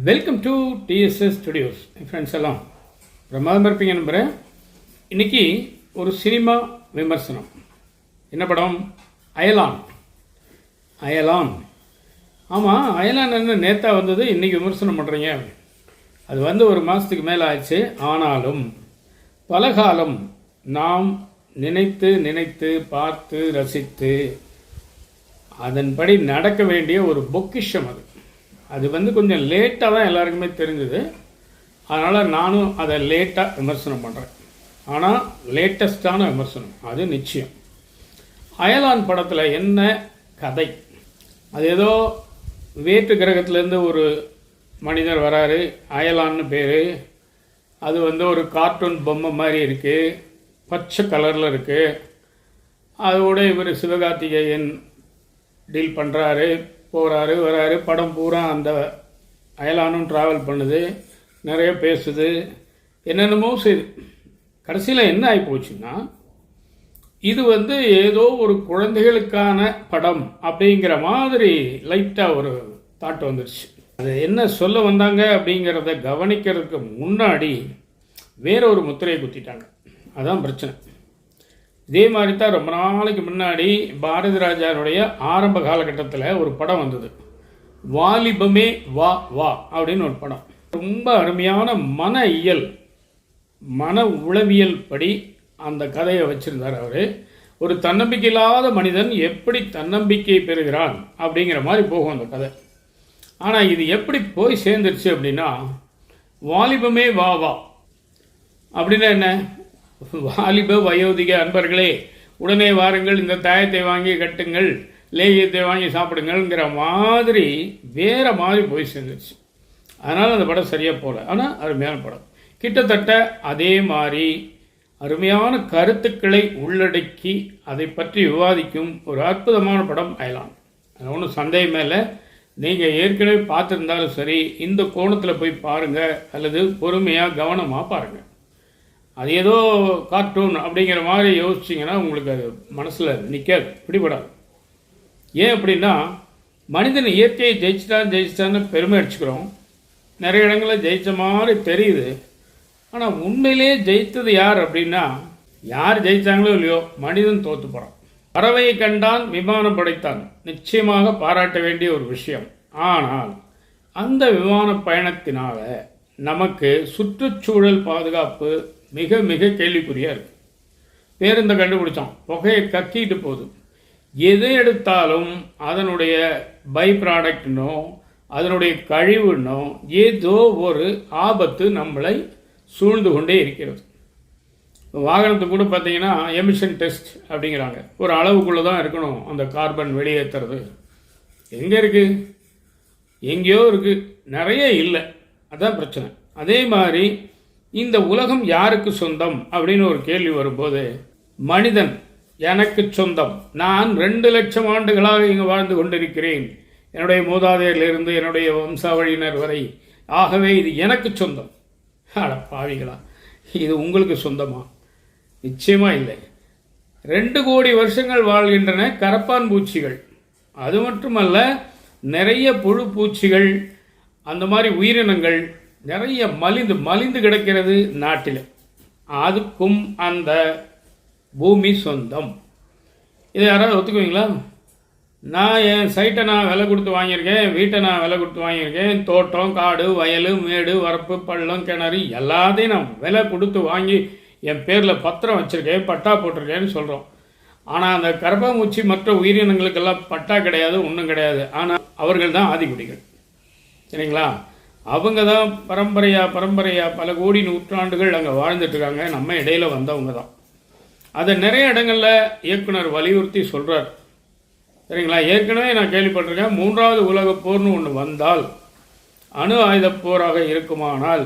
Welcome to DSS studios friends எல்லாம் பிரமாதமாக இருப்பீங்க நம்புகிறேன் இன்னைக்கு ஒரு சினிமா விமர்சனம். என்ன படம்? அயலான். அயலான். ஆமாம் அயலான் என்ன நேத்தா வந்தது இன்றைக்கி விமர்சனம் பண்ணுறீங்க அது வந்து ஒரு மாதத்துக்கு மேலே ஆயிடுச்சு. ஆனாலும் பல காலம் நாம் நினைத்து நினைத்து பார்த்து ரசித்து அதன்படி நடக்க வேண்டிய ஒரு பொக்கிஷம் அது. அது வந்து கொஞ்சம் லேட்டாக தான் எல்லாருக்குமே தெரிஞ்சுது. அதனால் நானும் அதை லேட்டாக விமர்சனம் பண்ணுறேன் ஆனால் லேட்டஸ்டான விமர்சனம். அது நிச்சயம். அயலான் படத்தில் என்ன கதை? அது ஏதோ வேற்று கிரகத்துலேருந்து ஒரு மனிதர் வராரு. அயலான்னு பேர். அது வந்து ஒரு கார்ட்டூன் பொம்மை மாதிரி இருக்குது பச்சை கலரில் இருக்குது அதோட இவர் சிவகார்த்திகேயன் டீல் பண்ணுறாரு போகிறாரு வராரு படம் பூரா அந்த அயலானும் ட்ராவல் பண்ணுது நிறைய பேசுது. என்னென்னமோ செய்யுது கடைசியில் என்ன ஆகி போச்சுன்னா இது வந்து ஏதோ ஒரு குழந்தைகளுக்கான படம் அப்படிங்கிற மாதிரி லைட்டாக ஒரு தாட் வந்துருச்சு. அது என்ன சொல்ல வந்தாங்க அப்படிங்கிறத கவனிக்கிறதுக்கு முன்னாடி வேற ஒரு முத்திரையை குத்திட்டாங்க. அதான் பிரச்சனை. இதே மாதிரி தான் ரொம்ப நாளைக்கு முன்னாடி பாரதி ராஜாருடைய ஆரம்ப காலகட்டத்தில் ஒரு படம் வந்தது. வாலிபமே வா வா அப்படின்னு ஒரு படம். ரொம்ப அருமையான மன இயல் மன உளவியல் படி அந்த கதையை வச்சிருந்தார் அவர். ஒரு தன்னம்பிக்கை இல்லாத மனிதன் எப்படி தன்னம்பிக்கை பெறுகிறான் அப்படிங்கிற மாதிரி போகும் அந்த கதை. ஆனால் இது எப்படி போய் சேர்ந்துருச்சு அப்படின்னா வாலிபமே வா வா அப்படின்னா என்ன? வாலிப வயோதிக அன்பர்களே உடனே வாருங்கள் இந்த தாயத்தை வாங்கி கட்டுங்கள் லேகியத்தை வாங்கி சாப்பிடுங்கள்ங்கிற மாதிரி வேற மாதிரி போய் சேர்ந்துருச்சு. அதனால் அந்த படம் சரியாக போகல. ஆனால் அருமையான படம். கிட்டத்தட்ட அதே மாதிரி அருமையான கருத்துக்களை உள்ளடக்கி அதை பற்றி விவாதிக்கும் ஒரு அற்புதமான படம் அயலான். அது ஒன்றும் சந்தேகமே இல்லை. நீங்கள் ஏற்கனவே பார்த்துருந்தாலும் சரி இந்த கோணத்தில் போய் பாருங்கள் அல்லது பொறுமையாக கவனமாக பாருங்கள் அது ஏதோ கார்ட்டூன் அப்படிங்கிற மாதிரி யோசிச்சிங்கன்னா உங்களுக்கு அது மனசில் நிற்காது பிடிபடாது. ஏன் அப்படின்னா மனிதன் இயற்கையை ஜெயிச்சிட்டான் ஜெயிச்சிட்டான்னு பெருமை அடிச்சுக்கிறோம். நிறைய இடங்களில் ஜெயித்த மாதிரி தெரியுது. ஆனால் உண்மையிலேயே ஜெயித்தது யார் அப்படின்னா யார் ஜெயித்தாங்களோ இல்லையோ மனிதன் தோற்று போகிறான் பறவையை கண்டான் விமானம் படைத்தான். நிச்சயமாக பாராட்ட வேண்டிய ஒரு விஷயம். ஆனால் அந்த விமான பயணத்தினால் நமக்கு சுற்றுச்சூழல் பாதுகாப்பு மிக மிக கேள்விக்குறியாக இருக்கு. பேருந்தை கண்டுபிடிச்சோம் புகையை கக்கிட்டு போகுது. எது எடுத்தாலும் அதனுடைய பை ப்ராடக்ட்னோ அதனுடைய கழிவுனோ ஏதோ ஒரு ஆபத்து நம்மளை சூழ்ந்து கொண்டே இருக்கிறது. வாகனத்துக்கு கூட பார்த்தீங்கன்னா எமிஷன் டெஸ்ட் அப்படிங்கிறாங்க. ஒரு அளவுக்குள்ளே தான் இருக்கணும் அந்த கார்பன் வெளியேற்றுறது. எங்கே இருக்குது எங்கேயோ இருக்குது நிறைய இல்லை. அதான் பிரச்சனை. அதே மாதிரி இந்த உலகம் யாருக்கு சொந்தம்? அப்படின்னு ஒரு கேள்வி வரும்போது மனிதன் எனக்கு சொந்தம். நான் ரெண்டு லட்சம் ஆண்டுகளாக இங்கு வாழ்ந்து கொண்டிருக்கிறேன். என்னுடைய மூதாதையிலிருந்து என்னுடைய வம்சாவழியினர் வரை ஆகவே இது எனக்கு சொந்தம். அட பாவிகளா இது உங்களுக்கு சொந்தமா? நிச்சயமா இல்லை. ரெண்டு கோடி வருஷங்கள் வாழ்கின்றன கரப்பான் பூச்சிகள். அது மட்டுமல்ல நிறைய புழு பூச்சிகள் அந்த மாதிரி உயிரினங்கள் நிறைய மலிந்து மலிந்து கிடக்கிறது நாட்டில். அதுக்கும் அந்த பூமி சொந்தம். இதை யாராவது ஒத்துக்குவீங்களா? நான் என் சைட்டை நான் விலை கொடுத்து வாங்கியிருக்கேன் வீட்டை நான் விலை கொடுத்து வாங்கியிருக்கேன். தோட்டம் காடு வயல் மேடு வரப்பு பள்ளம் கிணறு எல்லாத்தையும் நான் விலை கொடுத்து வாங்கி என் பேரில் பத்திரம் வச்சுருக்கேன் பட்டா போட்டிருக்கேன்னு சொல்கிறோம் ஆனால் அந்த கர்ப்பமூச்சி மற்ற உயிரினங்களுக்கெல்லாம் பட்டா கிடையாது ஒன்றும் கிடையாது. ஆனால் அவர்கள் தான் ஆதிக்குடிகள் சரிங்களா? அவங்க தான் பரம்பரையாக பரம்பரையாக பல கோடி நூற்றாண்டுகள் அங்கே வாழ்ந்துட்டு இருக்காங்க நம்ம இடையில வந்தவங்க தான் அதை நிறைய இடங்களில் இயக்குனர் வலியுறுத்தி சொல்கிறார் சரிங்களா? ஏற்கனவே நான் கேள்விப்பட்டிருக்கேன் மூன்றாவது உலகப் போர்னு ஒன்று வந்தால் அணு ஆயுதப் போராக இருக்குமானால்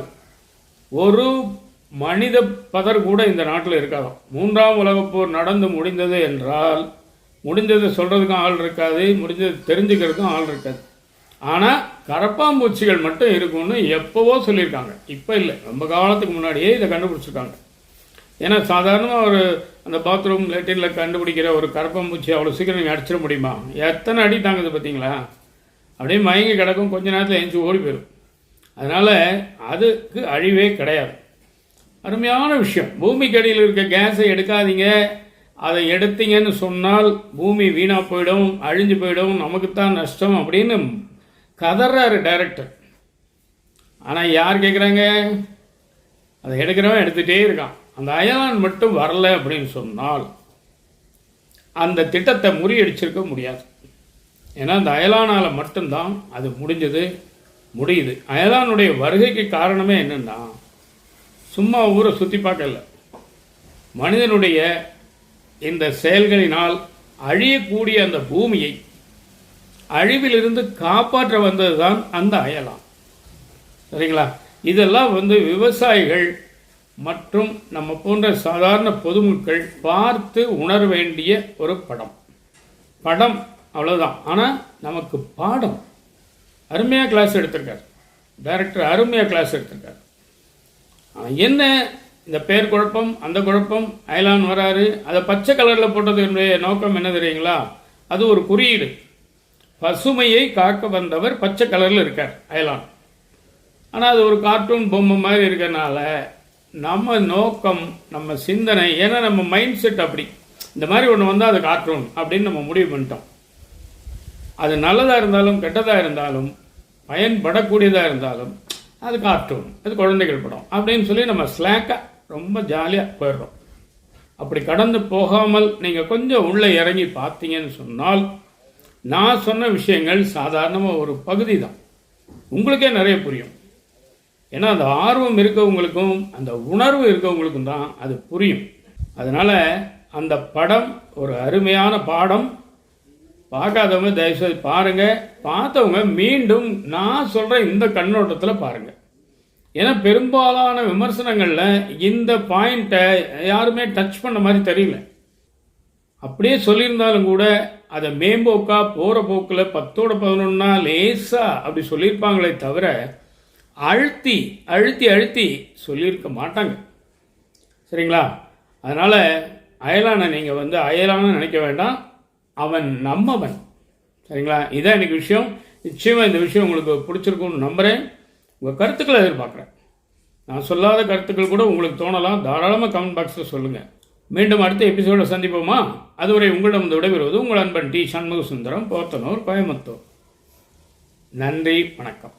ஒரு மனித பதர் கூட இந்த நாட்டில் இருக்காதாம் மூன்றாம் உலகப் போர் நடந்து முடிந்தது என்றால் முடிஞ்சதை சொல்கிறதுக்கும் ஆள் இருக்காது முடிஞ்சது தெரிஞ்சுக்கிறதுக்கும் ஆள் இருக்காது. ஆனால் கரப்பாம்பூச்சிகள் மட்டும் இருக்கும்னு எப்போவோ சொல்லியிருக்காங்க. இப்போ இல்லை. ரொம்ப காலத்துக்கு முன்னாடியே இதை கண்டுபிடிச்சிருக்காங்க. ஏன்னா சாதாரணமாக ஒரு அந்த பாத்ரூம் லெட்டினில் கண்டுபிடிக்கிற ஒரு கரப்பாம்பூச்சி அவ்வளோ சீக்கிரம் நீங்கள் அடிச்சிட முடியுமா? எத்தனை அடி தாங்குது பார்த்தீங்களா? அப்படியே மயங்கி கிடக்கும். கொஞ்ச நேரத்தில் எழுந்து ஓடி போயிடும் அதனால் அதுக்கு அழிவே கிடையாது. அருமையான விஷயம். பூமிக்கு அடியில் இருக்க கேஸை எடுக்காதீங்க. அதை எடுத்தீங்கன்னு சொன்னால் பூமி வீணாக போயிடும் அழிஞ்சு போயிடும். நமக்குத்தான் நஷ்டம் அப்படின்னு கதறாரு டைரக்டர் ஆனால் யார் கேட்குறாங்க அதை எடுக்கிறவன் எடுத்துகிட்டே இருக்கான். அந்த அயலான் மட்டும் வரல அப்படின்னு சொன்னால் அந்த திட்டத்தை முறியடிச்சிருக்க முடியாது. ஏன்னா அந்த அயலானால் மட்டும்தான் அது முடிஞ்சது முடியுது. அயலானுடைய வருகைக்கு காரணமே என்னென்னா சும்மா ஊரை சுற்றி பார்க்கல. மனிதனுடைய இந்த செயல்களினால் அழியக்கூடிய அந்த பூமியை அழிவிலிருந்து காப்பாற்ற வந்தது தான் அந்த அயலாம். சரிங்களா? இதெல்லாம் வந்து விவசாயிகள் மற்றும் நம்ம போன்ற சாதாரண பொதுமக்கள் பார்த்து உணர வேண்டிய ஒரு படம். படம் அவ்வளோதான் ஆனால் நமக்கு பாடம். அருமையாக கிளாஸ் எடுத்திருக்கார். டைரக்டர் அருமையாக கிளாஸ் எடுத்திருக்கார். என்ன இந்த பேர் குழப்பம் அந்த குழப்பம் அயலான் வராரு அதை பச்சை கலரில் போட்டதுடைய நோக்கம் என்ன தெரியுங்களா? அது ஒரு குறியீடு. பசுமையை காக்க வந்தவர் பச்சை கலரில் இருக்கார் அயலான். ஆனால் அது ஒரு கார்ட்டூன் பொம்மை மாதிரி இருக்கனால நம்ம நோக்கம் நம்ம சிந்தனை ஏன்னா நம்ம மைண்ட் செட் அப்படி. இந்த மாதிரி ஒன்று வந்தால் அது கார்ட்டூன் அப்படின்னு நம்ம முடிவு பண்ணிட்டோம். அது நல்லதாக இருந்தாலும் கெட்டதாக இருந்தாலும் பயன்படக்கூடியதாக இருந்தாலும் அது கார்ட்டூன் அது குழந்தைகள் படம் அப்படின்னு சொல்லி நம்ம ஸ்லாக்காக ரொம்ப ஜாலியாக போயிடுறோம். அப்படி கடந்து போகாமல் நீங்கள் கொஞ்சம் உள்ளே இறங்கி பார்த்தீங்கன்னு சொன்னால் நான் சொன்ன விஷயங்கள் சாதாரணமாக ஒரு பகுதி தான் உங்களுக்கே நிறைய புரியும். ஏன்னா அந்த ஆர்வம் இருக்கவங்களுக்கும் அந்த உணர்வு இருக்கவங்களுக்கும் தான் அது புரியும். அதனால் அந்த படம் ஒரு அருமையான பாடம். பார்க்காதவங்க தயவுசெய்து பாருங்கள் பார்த்தவங்க மீண்டும் நான் சொல்கிற இந்த கண்ணோட்டத்தில் பாருங்கள் ஏன்னா பெரும்பாலான விமர்சனங்களில் இந்த பாயிண்ட்டை யாருமே டச் பண்ண மாதிரி தெரியல. அப்படியே சொல்லியிருந்தாலும் கூட அதை மேம்போக்கா போகிற போக்கில் பத்தோட பதினொன்னா லேசாக அப்படி சொல்லியிருப்பாங்களே தவிர அழுத்தி அழுத்தி அழுத்தி சொல்லியிருக்க மாட்டாங்க. சரிங்களா? அதனால் அயலானை நீங்கள் வந்து அயலான நினைக்க வேண்டாம். அவன் நம்மவன். சரிங்களா? இதான் எனக்கு விஷயம். நிச்சயமாக இந்த விஷயம் உங்களுக்கு பிடிச்சிருக்கும்னு நம்புகிறேன் உங்கள் கருத்துக்களை எதிர்பார்க்குறேன். நான் சொல்லாத கருத்துக்கள் கூட உங்களுக்கு தோணலாம். தாராளமாக கமெண்ட் பாக்ஸில் சொல்லுங்கள் மீண்டும் அடுத்த எபிசோட சந்திப்போமா? அதுவரை உங்களிடம் விடைபெறுவது உங்கள் அன்பன் டி சண்முக சுந்தரம் போத்தனூர் கோயம்புத்தூர் நன்றி வணக்கம்.